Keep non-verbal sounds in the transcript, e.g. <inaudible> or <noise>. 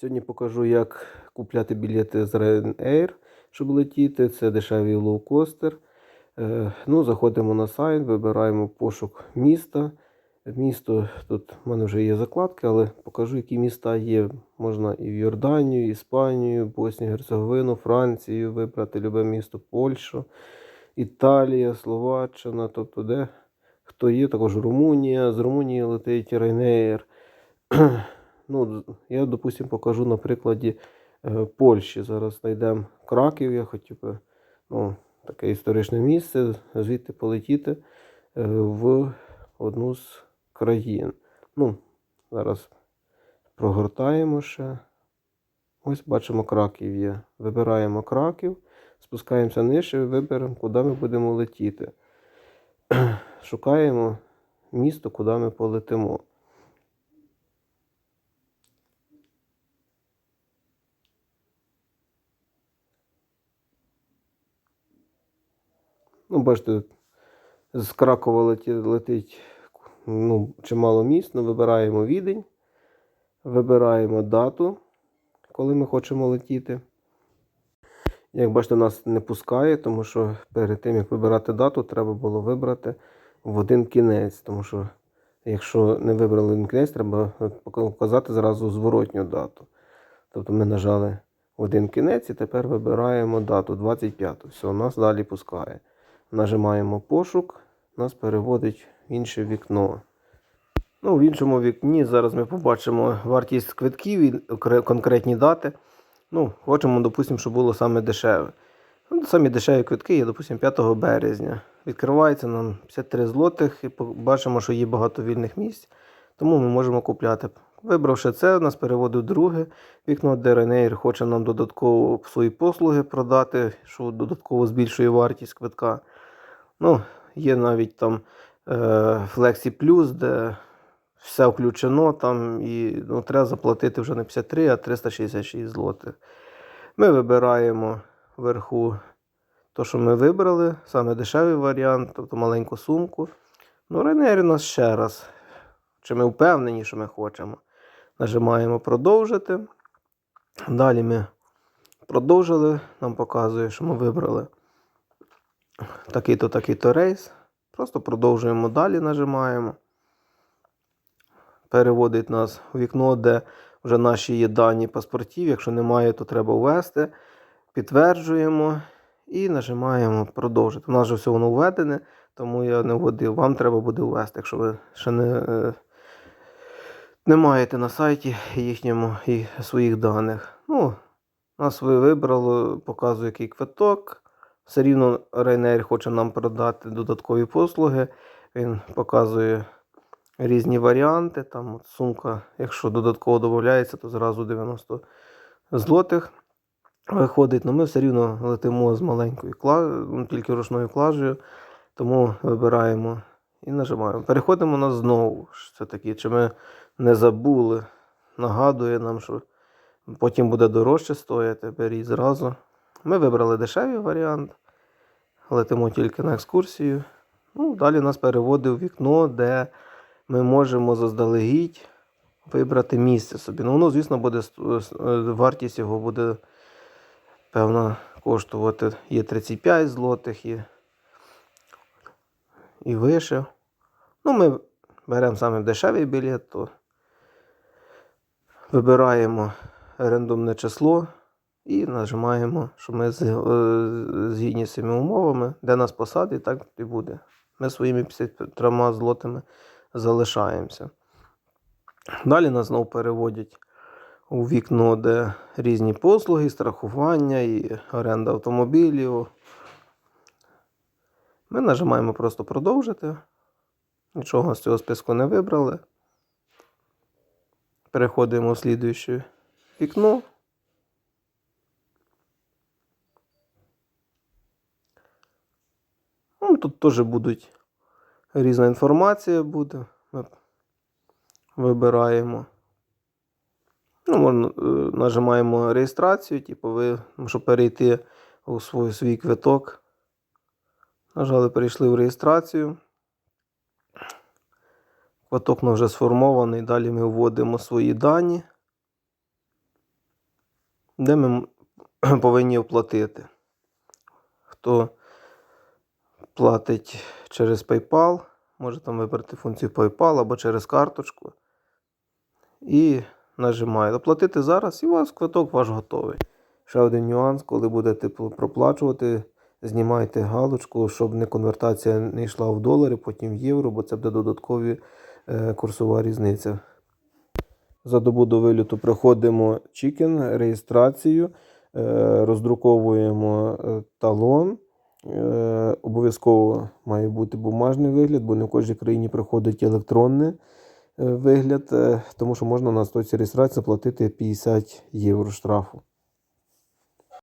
Сьогодні покажу, як купляти білети з Ryanair, щоб летіти. Це дешевий лоукостер. Е, Ну, заходимо на сайт, вибираємо пошук міста. Місто тут в мене вже є закладки, але покажу, які міста є. Можна і в Йорданію, Іспанію, Боснію, Герцеговину, Францію вибрати любе місто, Польщу, Італія, Словаччина, тобто де хто є, також Румунія. З Румунії летить Ryanair. Ну, я, допустим, покажу на прикладі е, Польщі. Зараз знайдемо Краків. Я хотів би ну, таке історичне місце, звідти полетіти е, в одну з країн. Ну, зараз прогортаємо ще. Ось бачимо Краків є. Вибираємо Краків, спускаємося нижче виберемо, куди ми будемо летіти. <clears throat> Шукаємо місто, куди ми полетимо. Ну, бачите, з Кракова летить ну, чимало міст. Ну, вибираємо відень, вибираємо дату, коли ми хочемо летіти. Як бачите, нас не пускає, тому що перед тим, як вибирати дату, треба було вибрати в один кінець. Тому що, якщо не вибрали один кінець, треба вказати зразу зворотню дату. Тобто ми нажали один кінець і тепер вибираємо дату 25. Все, нас далі пускає. Нажимаємо пошук, нас переводить в інше вікно. Ну, в іншому вікні зараз ми побачимо вартість квитків і конкретні дати. Ну, хочемо, допустимо, щоб було саме дешеве. Ну, самі дешеві квитки є, допустимо, 5 березня. Відкривається нам 53 злотих і бачимо, що є багато вільних місць, тому ми можемо купляти. Вибравши це, нас переводить друге вікно, де Ryanair хоче нам додатково свої послуги продати, що додатково збільшує вартість квитка. Ну, є навіть там е, Flexi Plus, де все включено там і ну, треба заплатити вже не 53, а 366 злотих. Ми вибираємо вверху то, що ми вибрали, саме дешевий варіант, тобто маленьку сумку. Ну, у нас ще раз. Чи ми впевнені, що ми хочемо. Нажимаємо продовжити. Далі ми продовжили, нам показує, що ми вибрали такий-то, такий-то рейс. Просто продовжуємо далі, нажимаємо. Переводить нас в вікно, де вже наші є дані паспортів. Якщо немає, то треба ввести. Підтверджуємо і нажимаємо продовжити. У нас вже все воно введене, тому я не вводив. Вам треба буде ввести, якщо ви ще не, е, не маєте на сайті їхньому і своїх даних. Ну, нас ви вибрало, показує який квиток. Все рівно Ryanair хоче нам продати додаткові послуги. Він показує різні варіанти. Там от сумка, якщо додатково додається, то зразу 90 злотих виходить. Ну ми все рівно летимо з маленькою кла... ну, тільки ручною клажею, тому вибираємо і нажимаємо. Переходимо на знову. Це такі, чи ми не забули. Нагадує нам, що потім буде дорожче стояти. Беріть зразу. Ми вибрали дешевий варіант. Летимо тільки на екскурсію. Ну, далі нас переводить в вікно, де ми можемо заздалегідь вибрати місце собі. Ну, воно, звісно, буде е, вартість його буде, певно, коштувати. Є 35 злотих, є і вище. Ну, ми беремо саме дешевий білет, то вибираємо рандомне число і нажимаємо, що ми е, згідні з цими умовами, де нас посадить, так і буде. Ми своїми 53 злотими залишаємося. Далі нас знову переводять у вікно, де різні послуги, страхування і оренда автомобілів. Ми нажимаємо просто продовжити. Нічого з цього списку не вибрали. Переходимо в слідуюче вікно. Ну, тут теж будуть різна інформація буде. Ми вибираємо. Ну, е, нажимаємо реєстрацію, типу ви, щоб перейти у свій, свій квиток. Нажали, перейшли в реєстрацію. Квиток вже сформований. Далі ми вводимо свої дані. де ми <clears throat> повинні оплатити. Хто платить через PayPal, може там вибрати функцію PayPal або через карточку. І нажимає оплатити зараз, і у вас квиток ваш готовий. Ще один нюанс, коли будете проплачувати, знімайте галочку, щоб не конвертація не йшла в долари, потім в євро, бо це буде додаткові е, курсова різниця. За добу до виліту проходимо чікен, реєстрацію, е, роздруковуємо е, талон. Е, Обов'язково має бути бумажний вигляд, бо не в кожній країні приходить електронний е, вигляд, е, тому що можна на стоці реєстрації заплатити 50 євро штрафу.